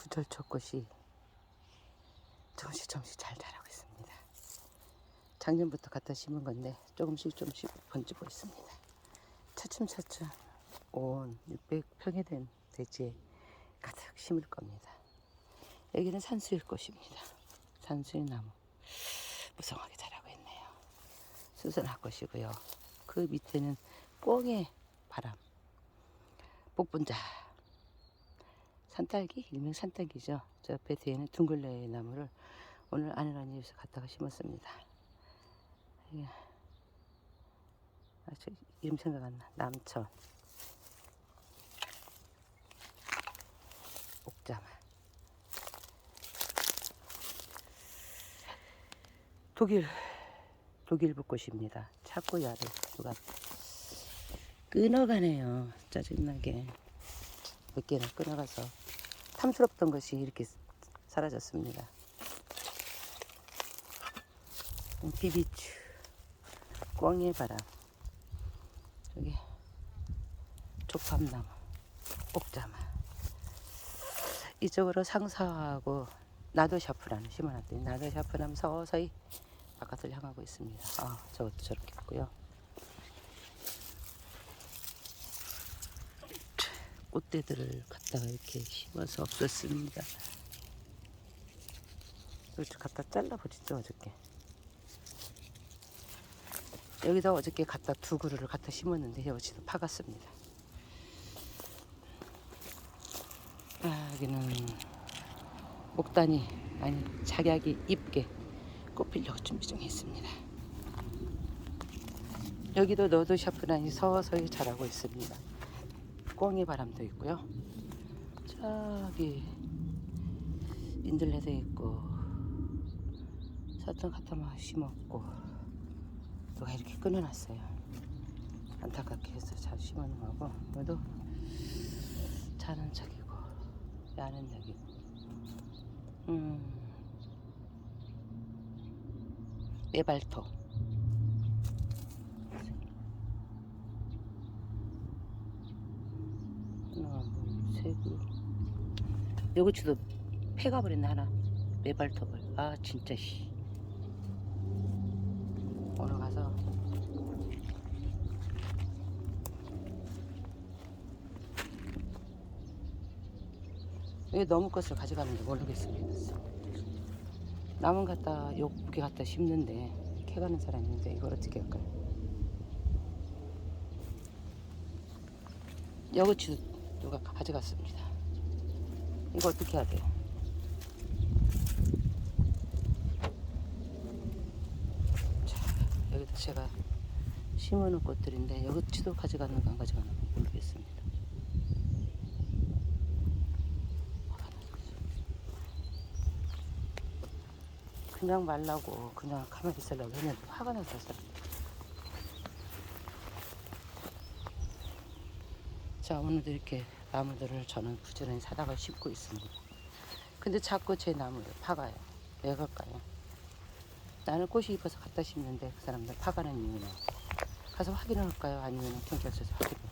구절초 꽃이 조금씩 조금씩 잘 자라고 있습니다. 작년부터 갖다 심은 건데 조금씩 조금씩 번지고 있습니다. 차츰차츰 온 600평에 된 대지에 가득 심을 겁니다. 여기는 산수유 꽃입니다. 산수유 나무 무성하게 자라고 있네요. 수선화 꽃이고요. 그 밑에는 꽁의 바람, 복분자, 산딸기, 일명 산딸기죠. 저 옆에 뒤에는 둥글레 나무를 오늘 아내랑 집에서 갖다가 심었습니다. 이게 아, 저 이름 생각 안 나. 남천. 옥자마. 독일 독일 붓꽃입니다. 찾고 야를 누가 끊어가네요. 짜증나게 몇 개나 끊어가서 탐스럽던 것이 이렇게 사라졌습니다. 비비추 꽝의 바람 여기 조팝나무 옥자마 이쪽으로 상사하고 나도 샤프라는 심어놨더니 나도 샤프라는 서서히 바깥을 향하고 있습니다. 아 저것도 저렇게 있고요. 꽃대들을 갖다가 이렇게 심어서 없었습니다. 좀 갖다 잘라보시죠 어저께. 여기다 어저께 갖다 두 그루를 갖다 심었는데 여기도 파갔습니다. 아, 여기는 목단이 아니 작약이 입게 꽃 피려고 준비 중에 있습니다. 여기도 너도 샤프란이 서서히 자라고 있습니다. 꽁이 바람도 있고요. 저기 민들레도 있고 사탕 갖다 막 심었고 누가 이렇게 끊어놨어요. 안타깝게 해서 잘 심어놓은 거고 그래도 자는 척이고 야는 여기고 음 메발토 하나 그루 요거치도 폐가 버렸네 하나. 메발톱을. 아 진짜 씨. 오늘 가서. 왜 너무 것을 가져가는지 모르겠습니다. 남은 갖다 욕게 갖다 심는데 캐가는 사람이 있는데 이걸 어떻게 할까요? 여고치도 누가 가져갔습니다. 이거 어떻게 해야 돼요? 자, 여기다 제가 심어놓은 꽃들인데 여고치도 가져가는가 안 가져가는가 모르겠습니다. 그냥 말라고 그냥 가만히 있으려고 했는데 화가 나서 자 오늘도 이렇게 나무들을 저는 부지런히 사다가 심고 있습니다. 근데 자꾸 제 나무를 파가요. 왜 그럴까요? 나는 꽃이 이뻐서 갖다 심는데 그 사람들 파가는 이유는 가서 확인을 할까요? 아니면 경찰서에서 확인을